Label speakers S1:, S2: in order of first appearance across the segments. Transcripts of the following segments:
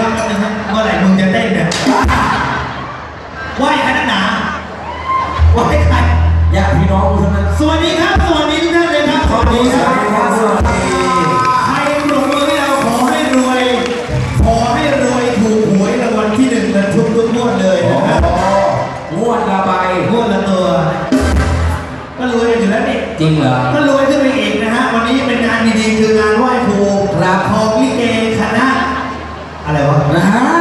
S1: ครันะฮะเมื่อไหร่มึงจะเต้นเนี่ยว่ายขนาดหนาว่ายใคร
S2: อยากพี่น้องทั้งนั้น
S1: สวัสดีครับ สวัสดีทุกท่านเลยครับสวัสดีครับ
S2: สวัสดี
S1: ใครหลงมือให้เราขอให้รวย ขอให้รวยถูกหวยรางวัลที่หนึ่งนะทุกทุกงวดเลยนะครับ
S2: งวดละใบ
S1: งวดละตัวก็รวยอยู่แล้วนี่
S2: จริงเหรอ
S1: ก็รวยขึ้นไปอีกนะฮะวันนี้เป็นงานดีๆคืองานไหว้ครู
S2: คราบ
S1: ของลิเกคณะ 俺老婆
S2: 说啊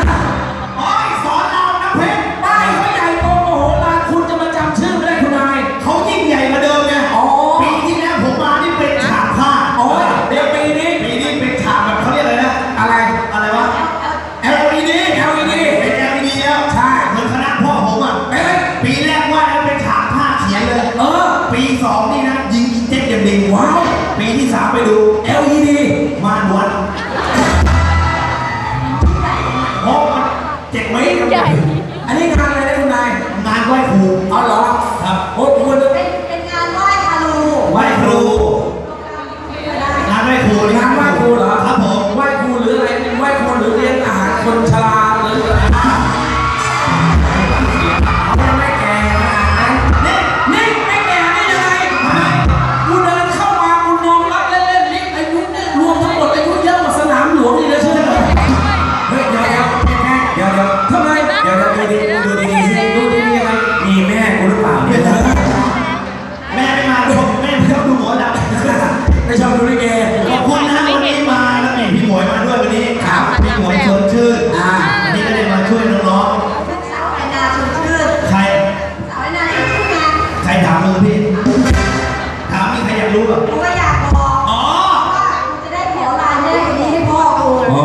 S1: ใครถามมึงพี่ ถามมีใครอยากรู้อะ
S3: กูก็อยากบอก
S1: อ๋อ
S3: ว่ากูจะได้ขอลายแน่คนนี้ให้พ่อกูอ
S2: ๋อ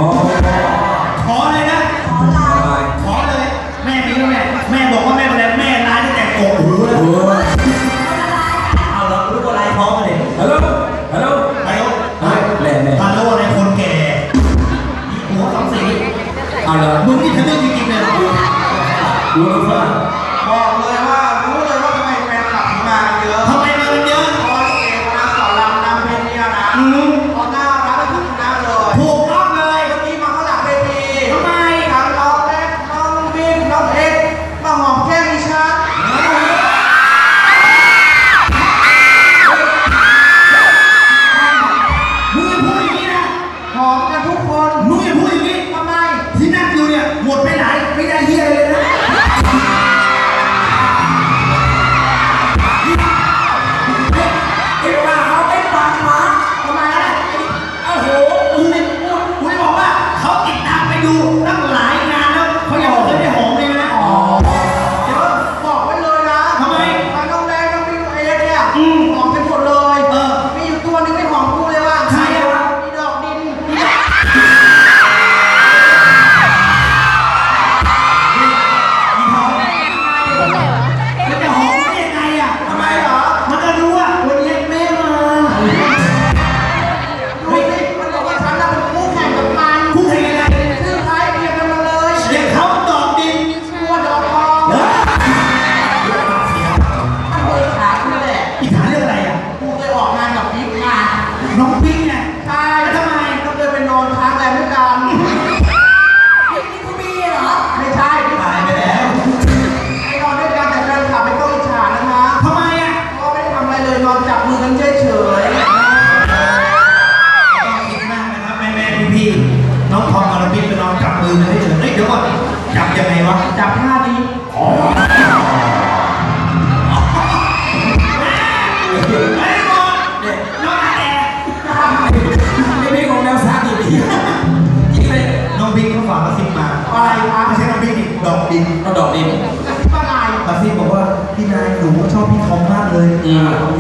S1: ขอเลยนะ
S3: ขอลา
S2: ย
S1: ขอเลย แม่มีแล้ม่ แม่บอกว่าแม่เป็นแม่ลายตั้แต่โกกหูแล้วโอ้
S2: ย
S1: เอาแล้วรู้ว่ารายพร้อมเลย
S2: ฮัลโหลฮัลโหล
S1: ฮัลโหล
S2: ปแรงเลยพ
S1: ัลโหลในคนแก่หัวสองสี
S2: เอาละ
S1: มึงนี่ทะลึ่งจริงๆเลย
S2: รู้แล้วว่า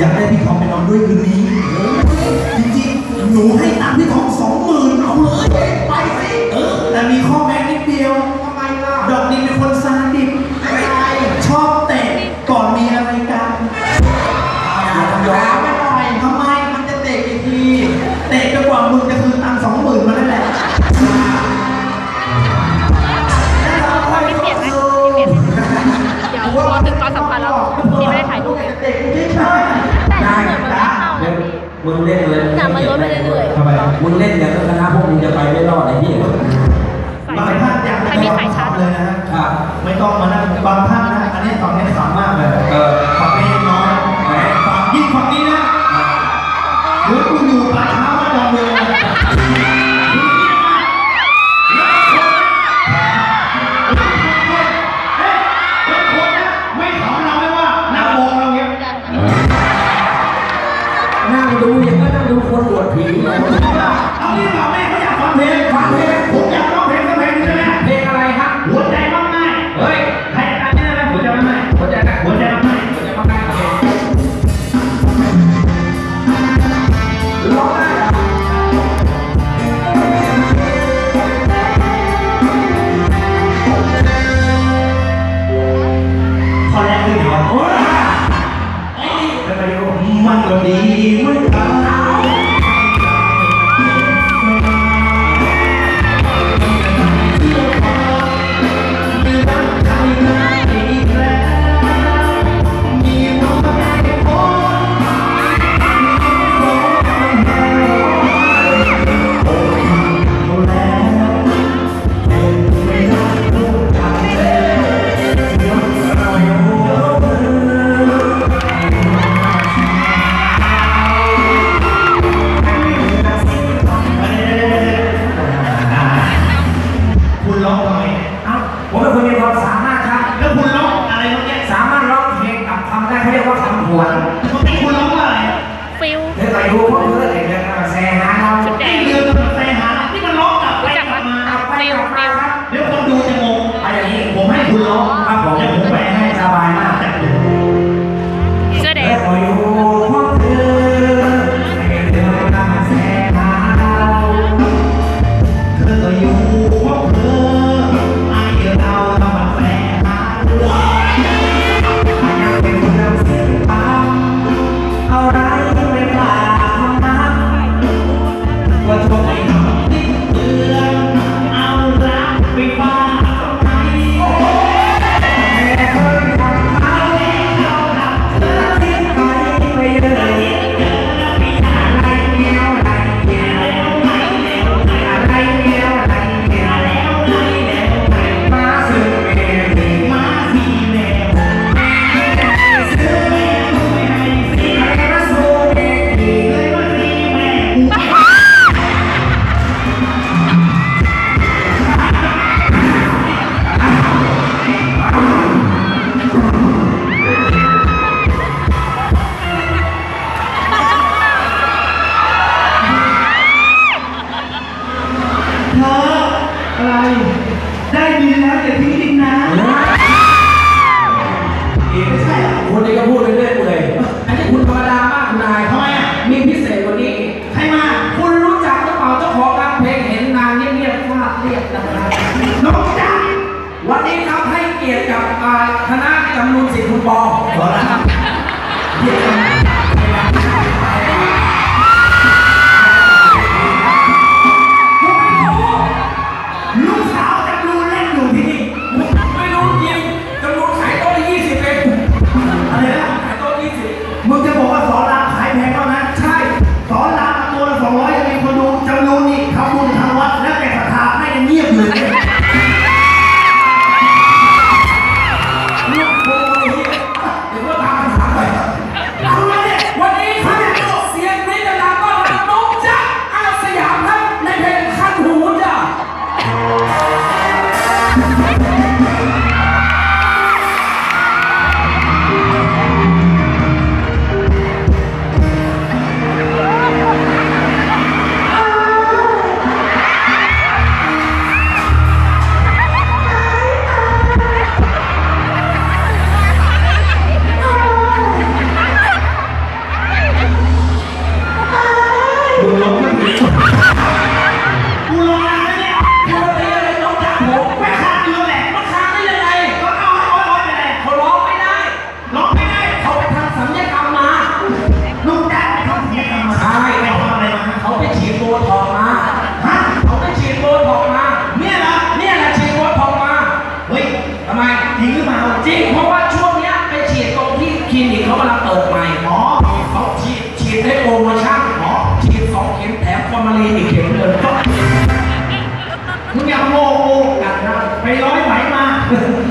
S1: อยากได้พี่ทองไปนอนด้วยคืนนี้จริงๆหนูให้ตังค์พี่ทองสอง
S2: มึงเล่นอย่างนั้นนะพวกมึงจะไปไม่รอดไอ้พี่บ้า
S1: นท่านอยากใครมีสายชาร์เลยนะ
S2: ครับ
S1: ไม่ต้องมา
S2: over. กำนุนสิทธิ์คุณปอ
S1: ขอรับ
S2: Yeah.